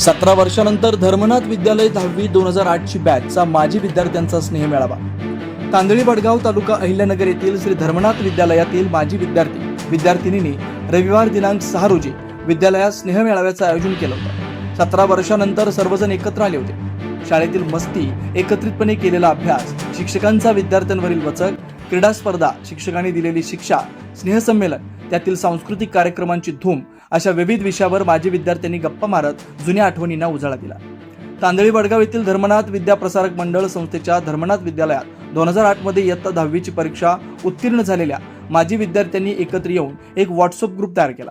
सतरा वर्षानंतर धर्मनाथ विद्यालय दहावी दोन हजार आठची बॅचचा माजी विद्यार्थ्यांचा स्नेह मेळावा. तांदळी बडगाव तालुका अहिल्यानगर येथील श्री धर्मनाथ विद्यालयातील माजी विद्यार्थी विद्यार्थिनींनी रविवार दिनांक सहा रोजी विद्यालयात स्नेह मेळाव्याचं आयोजन केलं होतं. सतरा वर्षानंतर सर्वजण एकत्र आले होते. शाळेतील मस्ती एकत्रितपणे केलेला अभ्यास शिक्षकांचा विद्यार्थ्यांवरील वचक क्रीडा स्पर्धा शिक्षकांनी दिलेली शिक्षा स्नेहसंमेलन त्यातील सांस्कृतिक कार्यक्रमांची धूम अशा विविध विषयावर माजी विद्यार्थ्यांनी गप्पा मारत जुन्या आठवणींना उजाळा दिला. तांदळी वडगाव येथील धर्मनाथ विद्याप्रसारक मंडळ संस्थेच्या धर्मनाथ विद्यालयात दोन हजार आठमध्ये इयत्ता दहावीची परीक्षा उत्तीर्ण झालेल्या माजी विद्यार्थ्यांनी एकत्र येऊन एक व्हॉट्सअप ग्रुप तयार केला.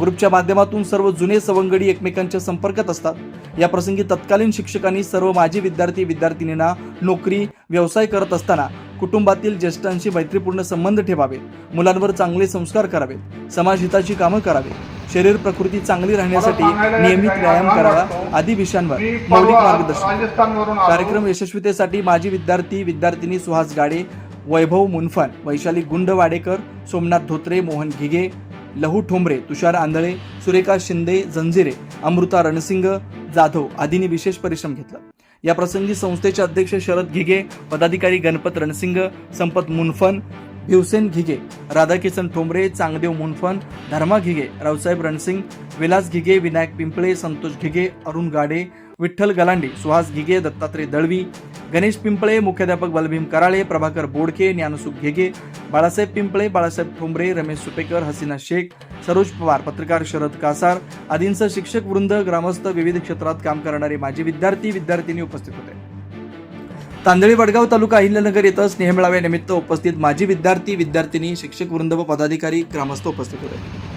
ग्रुपच्या माध्यमातून सर्व जुने सवंगडी एकमेकांच्या संपर्कात असतात. या प्रसंगी तत्कालीन शिक्षकांनी सर्व माजी विद्यार्थी विद्यार्थिनींना नोकरी व्यवसाय करत असताना कुटुंबातील ज्येष्ठांशी मैत्रीपूर्ण संबंध ठेवावेत मुलांवर चांगले संस्कार करावेत समाजहिताची कामं करावीत. शरीर प्रकृती चांगली राहण्यासाठी नियमित व्यायाम करावा आदी विषयांवर मौलिक मार्गदर्शन. कार्यक्रम यशस्वीतेसाठी माजी विद्यार्थी विद्यार्थिनी सुहास गाडे वैभव मुनफन वैशाली गुंड वाडेकर सोमनाथ धोत्रे मोहन घिगे लहू ठोंबरे तुषार आंधळे सुरेखा शिंदे जंजिरे अमृता रणसिंग जाधव आदींनी विशेष परिश्रम घेतला. या प्रसंगी संस्थेचे अध्यक्ष शरद घिगे पदाधिकारी गणपत रणसिंग संपत मुनफन भिवसेन घिगे राधाकिशन ठोंबरे चांगदेव मुनफन धर्मा घिगे रावसाहेब रणसिंग विलास घिगे विनायक पिंपळे संतोष घिगे अरुण गाडे विठ्ठल गलांडे सुहास घिगे दत्तात्रय दळवी गणेश पिंपळे मुख्याध्यापक बलभीम कराळे प्रभाकर बोडके ज्ञानसुख घेगे बाळासाहेब पिंपळे बाळासाहेब ठोंबरे रमेश सुपेकर हसीना शेख सरोज पवार पत्रकार शरद कासार आदींसह शिक्षक वृंद ग्रामस्थ विविध क्षेत्रात काम करणारे माजी विद्यार्थी विद्यार्थिनी उपस्थित होते. तांदळी वडगाव तालुका अहिल्यानगर येथे स्नेहमेळाव्यानिमित्त उपस्थित माजी विद्यार्थी विद्यार्थिनी शिक्षक वृंद व पदाधिकारी ग्रामस्थ उपस्थित होते.